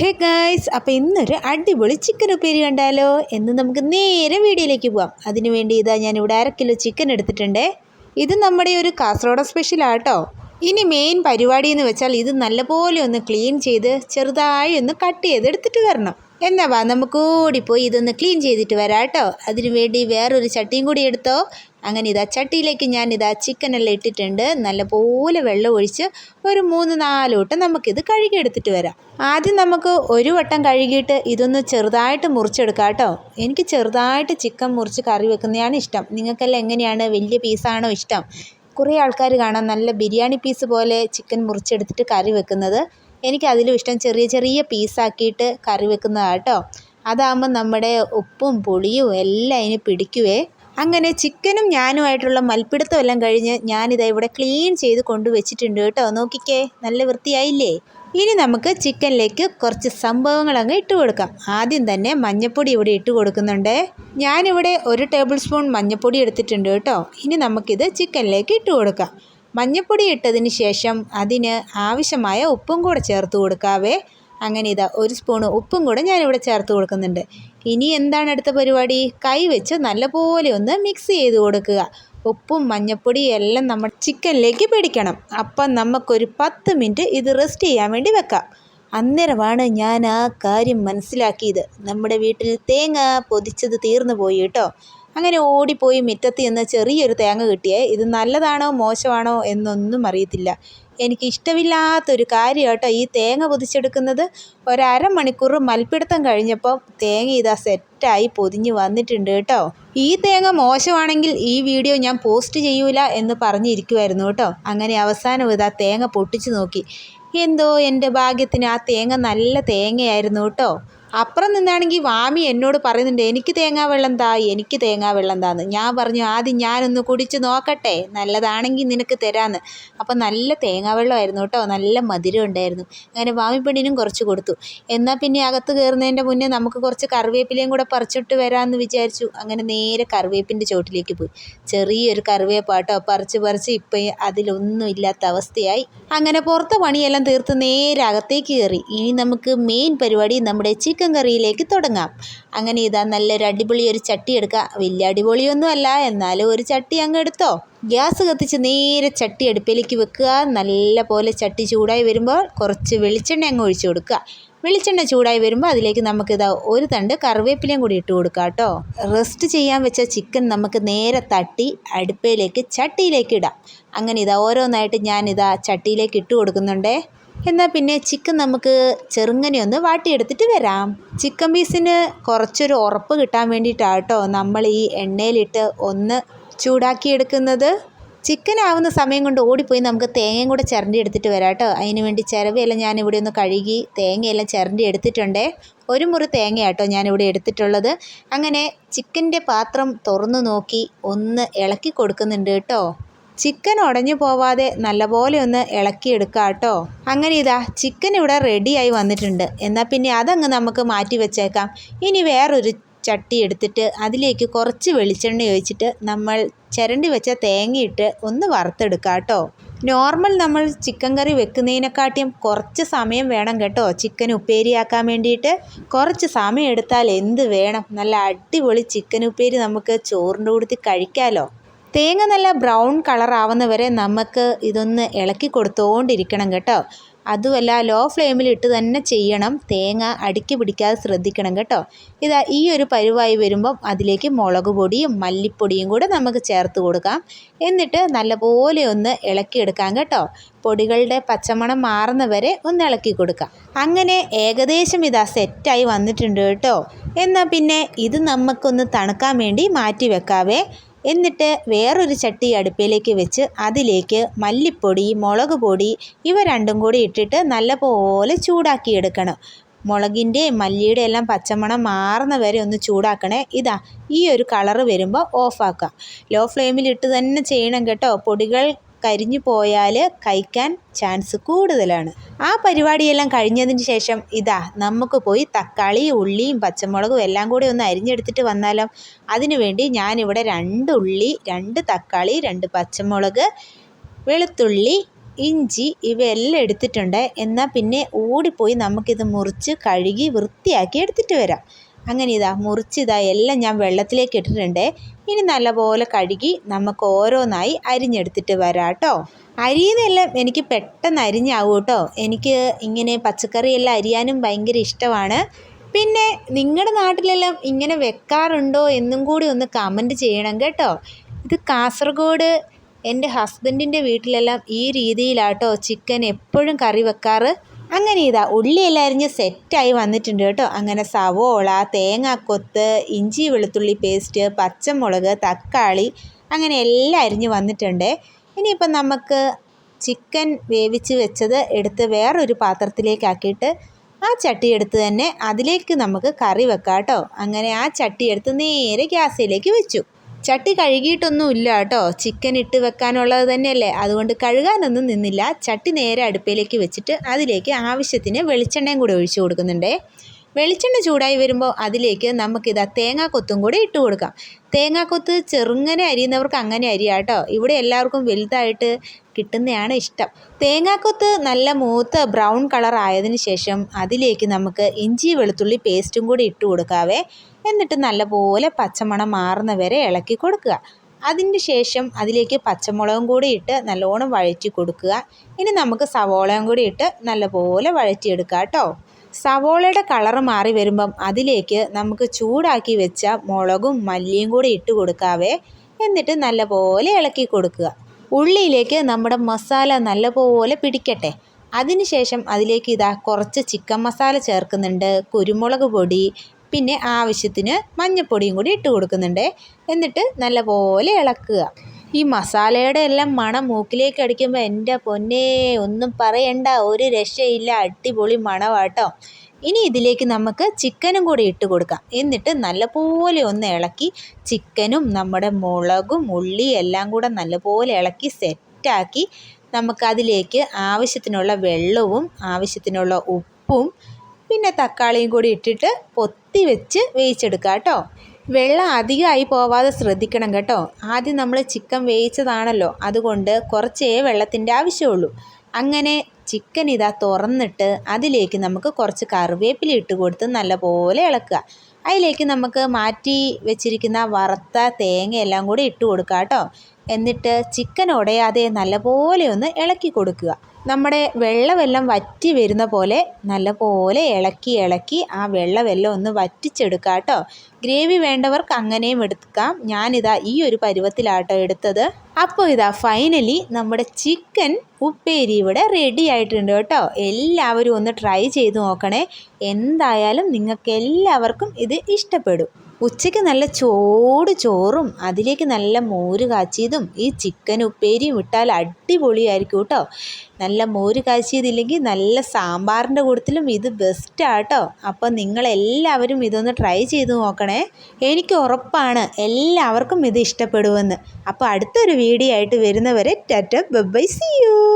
Hey guys അപ്പോൾ ഇന്നൊരു അടിപൊളി ചിക്കൻ ഉപ്പേരി കണ്ടാലോ? എന്ന് നമുക്ക് നേരെ വീഡിയോയിലേക്ക് പോവാം. അതിനുവേണ്ടി ഇതാ ഞാനിവിടെ അര കിലോ ചിക്കൻ എടുത്തിട്ടുണ്ട്. ഇത് നമ്മുടെ ഒരു കാസർഗോഡ് സ്പെഷ്യലാട്ടോ ഇനി മെയിൻ പരിപാടി എന്ന് വെച്ചാൽ ഇത് നല്ലപോലെ ഒന്ന് ക്ലീൻ ചെയ്ത് ചെറുതായി ഒന്ന് കട്ട് ചെയ്ത് എടുത്തിട്ട് വരണം. എന്നാ വാ നമുക്ക് പോയി ഇതൊന്ന് ക്ലീൻ ചെയ്തിട്ട് വരാം കേട്ടോ. അതിനുവേണ്ടി വേറൊരു ചട്ടിയും കൂടി എടുത്തോ. അങ്ങനെ ഇതാ ചട്ടിയിലേക്ക് ഞാൻ ഇതാ ചിക്കനെല്ലാം ഇട്ടിട്ടുണ്ട്. നല്ലപോലെ വെള്ളം ഒഴിച്ച് ഒരു മൂന്ന് നാല് വട്ടം നമുക്കിത് കഴുകിയെടുത്തിട്ട് വരാം. ആദ്യം നമുക്ക് ഒരു വട്ടം കഴുകിയിട്ട് ഇതൊന്ന് ചെറുതായിട്ട് മുറിച്ചെടുക്കാം കേട്ടോ. എനിക്ക് ചെറുതായിട്ട് ചിക്കൻ മുറിച്ച് കറി വെക്കുന്നതാണ് ഇഷ്ടം. നിങ്ങൾക്കെല്ലാം എങ്ങനെയാണ്? വലിയ പീസാണോ ഇഷ്ടം? കുറേ ആൾക്കാർ കാണാം നല്ല ബിരിയാണി പീസ് പോലെ ചിക്കൻ മുറിച്ചെടുത്തിട്ട് കറി വെക്കുന്നത്. എനിക്ക് അതിലും ഇഷ്ടം ചെറിയ ചെറിയ പീസാക്കിയിട്ട് കറി വെക്കുന്നതാണ് കേട്ടോ അതാകുമ്പോൾ നമ്മുടെ ഉപ്പും പുളിയും എല്ലാം അതിന് പിടിക്കുവേ. അങ്ങനെ ചിക്കനും ഞാനുമായിട്ടുള്ള മൽപ്പിടുത്തമെല്ലാം കഴിഞ്ഞ് ഞാനിതാ ഇവിടെ ക്ലീൻ ചെയ്ത് കൊണ്ടുവച്ചിട്ടുണ്ട് കേട്ടോ. നോക്കിക്കേ നല്ല വൃത്തിയായില്ലേ? ഇനി നമുക്ക് ചിക്കനിലേക്ക് കുറച്ച് സംഭവങ്ങൾ അങ്ങ് ഇട്ട് കൊടുക്കാം. ആദ്യം തന്നെ മഞ്ഞൾപ്പൊടി ഇവിടെ ഇട്ട് കൊടുക്കുന്നുണ്ട്. ഞാനിവിടെ ഒരു ടേബിൾ സ്പൂൺ മഞ്ഞൾപ്പൊടി എടുത്തിട്ടുണ്ട് കേട്ടോ. ഇനി നമുക്കിത് ചിക്കനിലേക്ക് ഇട്ട് കൊടുക്കാം. മഞ്ഞൾപ്പൊടി ഇട്ടതിന് ശേഷം അതിന് ആവശ്യമായ ഉപ്പും കൂടെ ചേർത്ത് കൊടുക്കാവേ. അങ്ങനെ ഇതാ ഒരു സ്പൂൺ ഉപ്പും കൂടെ ഞാനിവിടെ ചേർത്ത് കൊടുക്കുന്നുണ്ട്. ഇനി എന്താണ് അടുത്ത പരിപാടി? കൈ വെച്ച് നല്ലപോലെ ഒന്ന് മിക്സ് ചെയ്ത് കൊടുക്കുക. ഉപ്പും മഞ്ഞപ്പൊടിയും എല്ലാം നമ്മൾ ചിക്കനിലേക്ക് പിടിക്കണം. അപ്പം നമുക്കൊരു പത്ത് മിനിറ്റ് ഇത് റെസ്റ്റ് ചെയ്യാൻ വേണ്ടി വെക്കാം. അന്നേരമാണ് ഞാൻ ആ കാര്യം മനസ്സിലാക്കിയത്. നമ്മുടെ വീട്ടിൽ തേങ്ങ പൊതിച്ചത് തീർന്നു പോയി കേട്ടോ. അങ്ങനെ ഓടിപ്പോയി മുറ്റത്ത് ചെന്ന് ചെറിയൊരു തേങ്ങ കിട്ടിയേ. ഇത് നല്ലതാണോ മോശമാണോ എന്നൊന്നും അറിയത്തില്ല. എനിക്ക് ഇഷ്ടമില്ലാത്തൊരു കാര്യം കേട്ടോ. ഈ തേങ്ങ പൊതിച്ചെടുക്കുന്നത് ഒരമണിക്കൂർ മൽപ്പിടുത്തം കഴിഞ്ഞപ്പം തേങ്ങ ഇതാ സെറ്റായി പൊതിഞ്ഞ് വന്നിട്ടുണ്ട് കേട്ടോ. ഈ തേങ്ങ മോശമാണെങ്കിൽ ഈ വീഡിയോ ഞാൻ പോസ്റ്റ് ചെയ്യൂല എന്ന് പറഞ്ഞിരിക്കുമായിരുന്നു കേട്ടോ. അങ്ങനെ അവസാനം ഇതാ തേങ്ങ പൊട്ടിച്ചു നോക്കി. എന്തോ എന്റെ ഭാഗ്യത്തിന് ആ തേങ്ങ നല്ല തേങ്ങയായിരുന്നു കേട്ടോ. അപ്പുറം നിന്നാണെങ്കിൽ വാമി എന്നോട് പറയുന്നുണ്ട് എനിക്ക് തേങ്ങാ വെള്ളം താ എനിക്ക് തേങ്ങാ വെള്ളം താന്ന് ഞാൻ പറഞ്ഞു ആദ്യം ഞാനൊന്ന് കുടിച്ച് നോക്കട്ടെ നല്ലതാണെങ്കിൽ നിനക്ക് തരാന്ന്. അപ്പം നല്ല തേങ്ങാ വെള്ളമായിരുന്നു കേട്ടോ നല്ല മധുരം ഉണ്ടായിരുന്നു. അങ്ങനെ വാമി പെണ്ണിനും കുറച്ച് കൊടുത്തു. എന്നാൽ പിന്നെ അകത്ത് കയറുന്നതിന്റെ മുന്നേ നമുക്ക് കുറച്ച് കറിവേപ്പിലയും കൂടെ പറിച്ചിട്ട് വരാമെന്ന് വിചാരിച്ചു. അങ്ങനെ നേരെ കറിവേപ്പിന്റെ ചോട്ടിലേക്ക് പോയി. ചെറിയൊരു കറിവേപ്പാട്ടോ പറിച്ച് പറിച്ച് ഇപ്പം അതിലൊന്നും ഇല്ലാത്ത അവസ്ഥയായി. അങ്ങനെ പുറത്തെ പണിയെല്ലാം തീർത്ത് നേരെ അകത്തേക്ക് കയറി. ഇനി നമുക്ക് മെയിൻ പരിപാടി നമ്മുടെ ചിക്കൻ കറിയിലേക്ക് തുടങ്ങാം. അങ്ങനെ ഇതാ നല്ലൊരു അടിപൊളി ഒരു ചട്ടി എടുക്കുക. വലിയ അടിപൊളിയൊന്നും അല്ല എന്നാലും ഒരു ചട്ടി അങ്ങ് എടുത്തോ. ഗ്യാസ് കത്തിച്ച് നേരെ ചട്ടി അടുപ്പിലേക്ക് വെക്കുക. നല്ല പോലെ ചട്ടി ചൂടായി വരുമ്പോൾ കുറച്ച് വെളിച്ചെണ്ണ അങ്ങ് ഒഴിച്ചു കൊടുക്കുക. വെളിച്ചെണ്ണ ചൂടായി വരുമ്പോൾ അതിലേക്ക് നമുക്കിതാ ഒരു തണ്ട് കറിവേപ്പിലയും കൂടി ഇട്ട് കൊടുക്കാം കേട്ടോ. റെസ്റ്റ് ചെയ്യാൻ വെച്ച ചിക്കൻ നമുക്ക് നേരെ തട്ടി അടുപ്പയിലേക്ക് ചട്ടിയിലേക്ക് ഇടാം. അങ്ങനെ ഇതാ ഓരോന്നായിട്ട് ഞാനിതാ ചട്ടിയിലേക്ക് ഇട്ട് കൊടുക്കുന്നുണ്ടേ. എന്നാൽ പിന്നെ ചിക്കൻ നമുക്ക് ചെറുങ്ങനെ ഒന്ന് വാട്ടിയെടുത്തിട്ട് വരാം. ചിക്കൻ പീസിന് കുറച്ചൊരു ഉറപ്പ് കിട്ടാൻ വേണ്ടിയിട്ടാണ് കേട്ടോ നമ്മൾ ഈ എണ്ണയിലിട്ട് ഒന്ന് ചൂടാക്കിയെടുക്കുന്നത്. ചിക്കൻ ആവുന്ന സമയം കൊണ്ട് ഓടിപ്പോയി നമുക്ക് തേങ്ങയും കൂടെ ചിരണ്ടി എടുത്തിട്ട് വരാം കേട്ടോ. അതിന് വേണ്ടി ചിരവയെല്ലാം ഞാനിവിടെ ഒന്ന് കഴുകി തേങ്ങയെല്ലാം ചിരണ്ടി എടുത്തിട്ടുണ്ട്. ഒരു മുറി തേങ്ങയാട്ടോ ഞാനിവിടെ എടുത്തിട്ടുള്ളത്. അങ്ങനെ ചിക്കന്റെ പാത്രം തുറന്നു നോക്കി ഒന്ന് ഇളക്കി കൊടുക്കുന്നുണ്ട് കേട്ടോ. ചിക്കൻ ഉടഞ്ഞു പോവാതെ നല്ലപോലെ ഒന്ന് ഇളക്കിയെടുക്കുക കേട്ടോ അങ്ങനെ ഇതാ ചിക്കൻ ഇവിടെ റെഡിയായി വന്നിട്ടുണ്ട്. എന്നാൽ പിന്നെ അതങ്ങ് നമുക്ക് മാറ്റി വെച്ചേക്കാം. ഇനി വേറൊരു ചട്ടി എടുത്തിട്ട് അതിലേക്ക് കുറച്ച് വെളിച്ചെണ്ണ ഒഴിച്ചിട്ട് നമ്മൾ ചിരണ്ടി വെച്ച തേങ്ങയിട്ട് ഒന്ന് വറുത്തെടുക്കുക കേട്ടോ നോർമൽ നമ്മൾ ചിക്കൻ കറി വെക്കുന്നതിനെക്കാട്ടിയും കുറച്ച് സമയം വേണം കേട്ടോ ചിക്കൻ ഉപ്പേരിയാക്കാൻ വേണ്ടിയിട്ട്. കുറച്ച് സമയം എടുത്താൽ എന്ത് വേണം? നല്ല അടിപൊളി ചിക്കൻ ഉപ്പേരി നമുക്ക് ചോറിന്റെ കൂടത്തിൽ കഴിക്കാമല്ലോ തേങ്ങ നല്ല ബ്രൗൺ കളർ ആവുന്നവരെ നമുക്ക് ഇതൊന്ന് ഇളക്കി കൊടുത്തുകൊണ്ടിരിക്കണം കേട്ടോ. അതുമല്ല ലോ ഫ്ലെയിമിൽ ഇട്ട് തന്നെ ചെയ്യണം. തേങ്ങ അടുക്കി പിടിക്കാതെ ശ്രദ്ധിക്കണം കേട്ടോ. ഇതാ ഈ ഒരു പരുവായി വരുമ്പം അതിലേക്ക് മുളക് പൊടിയും മല്ലിപ്പൊടിയും കൂടെ നമുക്ക് ചേർത്ത് കൊടുക്കാം. എന്നിട്ട് നല്ലപോലെ ഒന്ന് ഇളക്കിയെടുക്കാം കേട്ടോ. പൊടികളുടെ പച്ചമണം മാറുന്നവരെ ഒന്ന് ഇളക്കി കൊടുക്കാം. അങ്ങനെ ഏകദേശം ഇതാ സെറ്റായി വന്നിട്ടുണ്ട് കേട്ടോ. എന്നാൽ പിന്നെ ഇത് നമുക്കൊന്ന് തണുക്കാൻ വേണ്ടി മാറ്റി വെക്കാവേ. എന്നിട്ട് വേറൊരു ചട്ടി അടുപ്പിലേക്ക് വെച്ച് അതിലേക്ക് മല്ലിപ്പൊടി മുളക് പൊടി ഇവ രണ്ടും കൂടി ഇട്ടിട്ട് നല്ലപോലെ ചൂടാക്കിയെടുക്കണം മുളകിന്റെ മല്ലിയുടെ എല്ലാം പച്ചമണം മാറുന്ന വരെ ഒന്ന് ചൂടാക്കണേ. ഇതാ ഈ ഒരു കളറ് വരുമ്പോൾ ഓഫാക്കാം ലോ ഫ്ലെയിമിലിട്ട് തന്നെ ചെയ്യണം കേട്ടോ. പൊടികൾ കരിഞ്ഞു പോയാൽ കഴിക്കാൻ ചാൻസ് കൂടുതലാണ്. ആ പരിപാടിയെല്ലാം കഴിഞ്ഞതിന് ശേഷം ഇതാ നമുക്ക് പോയി തക്കാളി ഉള്ളിയും പച്ചമുളകും എല്ലാം കൂടി ഒന്ന് അരിഞ്ഞെടുത്തിട്ട് വന്നാലോ. അതിനുവേണ്ടി ഞാനിവിടെ രണ്ട് ഉള്ളി രണ്ട് തക്കാളി രണ്ട് പച്ചമുളക് വെളുത്തുള്ളി ഇഞ്ചി ഇവയെല്ലാം എടുത്തിട്ടുണ്ട്. എന്നാൽ പിന്നെ ഓടിപ്പോയി നമുക്കിത് മുറിച്ച് കഴുകി വൃത്തിയാക്കി എടുത്തിട്ട് വരാം. അങ്ങനെ ഇതാ മുറിച്ചിതാ എല്ലാം ഞാൻ വെള്ളത്തിലേക്ക് ഇട്ടിട്ടുണ്ട്. ഇനി നല്ലപോലെ കഴുകി നമുക്ക് ഓരോന്നായി അരിഞ്ഞെടുത്തിട്ട് വരാം കേട്ടോ. അരിയുന്നെല്ലാം എനിക്ക് പെട്ടെന്ന് അരിഞ്ഞാവും കേട്ടോ. എനിക്ക് ഇങ്ങനെ പച്ചക്കറിയെല്ലാം അരിയാനും ഭയങ്കര ഇഷ്ടമാണ്. പിന്നെ നിങ്ങളുടെ നാട്ടിലെല്ലാം ഇങ്ങനെ വെക്കാറുണ്ടോ എന്നും കൂടി ഒന്ന് കമന്റ് ചെയ്യണം കേട്ടോ. ഇത് കാസർഗോഡ് എന്റെ ഹസ്ബൻഡിന്റെ വീട്ടിലെല്ലാം ഈ രീതിയിലാട്ടോ ചിക്കൻ എപ്പോഴും കറി വെക്കാറ്. അങ്ങനെ ഇതാ ഉള്ളിയെല്ലാം അരിഞ്ഞ് സെറ്റായി വന്നിട്ടുണ്ട് കേട്ടോ. അങ്ങനെ സവോള തേങ്ങാക്കൊത്ത് ഇഞ്ചി വെളുത്തുള്ളി പേസ്റ്റ് പച്ചമുളക് തക്കാളി അങ്ങനെ എല്ലാം അരിഞ്ഞ് വന്നിട്ടുണ്ട്. ഇനിയിപ്പം നമുക്ക് ചിക്കൻ വേവിച്ച് വെച്ചത് എടുത്ത് വേറൊരു പാത്രത്തിലേക്കാക്കിയിട്ട് ആ ചട്ടി എടുത്ത് തന്നെ അതിലേക്ക് നമുക്ക് കറി വെക്കാം കേട്ടോ. അങ്ങനെ ആ ചട്ടി എടുത്ത് നേരെ ഗ്യാസിലേക്ക് വെച്ചു. ചട്ടി കഴുകിയിട്ടൊന്നും ഇല്ല കേട്ടോ. ചിക്കൻ ഇട്ട് വെക്കാനുള്ളത് തന്നെയല്ലേ. അതുകൊണ്ട് കഴുകാനൊന്നും നിന്നില്ല. ചട്ടി നേരെ അടുപ്പിലേക്ക് വെച്ചിട്ട് അതിലേക്ക് ആവശ്യത്തിന് വെളിച്ചെണ്ണയും കൂടി ഒഴിച്ചു കൊടുക്കുന്നുണ്ടേ. വെളിച്ചെണ്ണ ചൂടായി വരുമ്പോൾ അതിലേക്ക് നമുക്കിതാ തേങ്ങാക്കൊത്തും കൂടി ഇട്ട് കൊടുക്കാം. തേങ്ങാക്കൊത്ത് ചെറുങ്ങനെ അരിയുന്നവർക്ക് അങ്ങനെ അരിയാ കേട്ടോ. ഇവിടെ എല്ലാവർക്കും വലുതായിട്ട് കിട്ടുന്നതാണ് ഇഷ്ടം. തേങ്ങാക്കൊത്ത് നല്ല മൂത്ത് ബ്രൗൺ കളർ ആയതിന് ശേഷം അതിലേക്ക് നമുക്ക് ഇഞ്ചി വെളുത്തുള്ളി പേസ്റ്റും കൂടി ഇട്ട് കൊടുക്കാവേ. എന്നിട്ട് നല്ലപോലെ പച്ചമണം മാറുന്ന വരെ ഇളക്കി കൊടുക്കുക. അതിന് ശേഷം അതിലേക്ക് പച്ചമുളകും കൂടി ഇട്ട് നല്ലോണം വഴറ്റി കൊടുക്കുക. ഇനി നമുക്ക് സവോളയും കൂടി ഇട്ട് നല്ലപോലെ വഴറ്റിയെടുക്കുക കേട്ടോ. സവോളയുടെ കളറ് മാറി വരുമ്പം അതിലേക്ക് നമുക്ക് ചൂടാക്കി വെച്ച മുളകും മല്ലിയും കൂടി ഇട്ട് കൊടുക്കാവേ. എന്നിട്ട് നല്ലപോലെ ഇളക്കി കൊടുക്കുക. ഉള്ളിയിലേക്ക് നമ്മുടെ മസാല നല്ലപോലെ പിടിക്കട്ടെ. അതിനുശേഷം അതിലേക്ക് ഇതാ കുറച്ച് ചിക്കൻ മസാല ചേർക്കുന്നുണ്ട്. കുരുമുളക് പൊടി പിന്നെ ആവശ്യത്തിന് മഞ്ഞൾപ്പൊടിയും കൂടി ഇട്ട് കൊടുക്കുന്നുണ്ട്. എന്നിട്ട് നല്ലപോലെ ഇളക്കുക. ഈ മസാലയുടെ എല്ലാം മണം മൂക്കിലേക്ക് അടിക്കുമ്പോൾ എന്റെ പൊന്നേ ഒന്നും പറയണ്ട. ഒരു രക്ഷയില്ല. അടിപൊളി മണവാട്ടോ. ഇനി ഇതിലേക്ക് നമുക്ക് ചിക്കനും കൂടി ഇട്ട് കൊടുക്കാം. എന്നിട്ട് നല്ലപോലെ ഒന്ന് ഇളക്കി ചിക്കനും നമ്മുടെ മുളകും ഉള്ളി എല്ലാം കൂടെ നല്ലപോലെ ഇളക്കി സെറ്റാക്കി നമുക്കതിലേക്ക് ആവശ്യത്തിനുള്ള വെള്ളവും ആവശ്യത്തിനുള്ള ഉപ്പും പിന്നെ തക്കാളിയും കൂടി ഇട്ടിട്ട് പൊത്തി വെച്ച് വേവിച്ചെടുക്കുക കേട്ടോ. വെള്ളം അധികമായി പോവാതെ ശ്രദ്ധിക്കണം കേട്ടോ. ആദ്യം നമ്മൾ ചിക്കൻ വേവിച്ചതാണല്ലോ. അതുകൊണ്ട് കുറച്ചേ വെള്ളത്തിന്റെ ആവശ്യമുള്ളൂ. അങ്ങനെ ചിക്കൻ ഇതാ തുറന്നിട്ട് അതിലേക്ക് നമുക്ക് കുറച്ച് കറിവേപ്പില ഇട്ട് കൊടുത്ത് നല്ലപോലെ ഇളക്കുക. അതിലേക്ക് നമുക്ക് മാറ്റി വെച്ചിരിക്കുന്ന വറുത്ത തേങ്ങ എല്ലാം കൂടി ഇട്ട് കൊടുക്കുക കേട്ടോ. എന്നിട്ട് ചിക്കൻ ഉടയാതെ നല്ലപോലെ ഒന്ന് ഇളക്കി കൊടുക്കുക. നമ്മുടെ വെള്ളമെല്ലാം വറ്റി വരുന്ന പോലെ നല്ലപോലെ ഇളക്കി ഇളക്കി ആ വെള്ളമെല്ലാം ഒന്ന് വറ്റിച്ചെടുക്കുക കേട്ടോ. ഗ്രേവി വേണ്ടവർക്ക് അങ്ങനെയും എടുക്കാം. ഞാനിതാ ഈ ഒരു പരുവത്തിലാട്ടോ എടുത്തത്. അപ്പോൾ ഇതാ ഫൈനലി നമ്മുടെ ചിക്കൻ ഉപ്പേരി ഇവിടെ റെഡി ആയിട്ടുണ്ട് കേട്ടോ. എല്ലാവരും ഒന്ന് ട്രൈ ചെയ്ത് നോക്കണേ. എന്തായാലും നിങ്ങൾക്ക് എല്ലാവർക്കും ഇത് ഇഷ്ടപ്പെടും. ഉച്ചയ്ക്ക് നല്ല ചോട് ചോറും അതിലേക്ക് നല്ല മോര് കാച്ചിയതും ഈ ചിക്കൻ ഉപ്പേരിയും ഇട്ടാൽ അടിപൊളിയായിരിക്കും കേട്ടോ. നല്ല മോര് കാച്ചിയതില്ലെങ്കിൽ നല്ല സാമ്പാറിന്റെ കൂട്ടത്തിലും ഇത് ബെസ്റ്റാണ് കേട്ടോ അപ്പോൾ നിങ്ങളെല്ലാവരും ഇതൊന്ന് ട്രൈ ചെയ്ത് നോക്കണേ. എനിക്ക് ഉറപ്പാണ് എല്ലാവർക്കും ഇത് ഇഷ്ടപ്പെടുമെന്ന്. അപ്പോൾ അടുത്തൊരു വീഡിയോ ആയിട്ട് വരുന്നവരെ ടാറ്റ ബൈ സി യു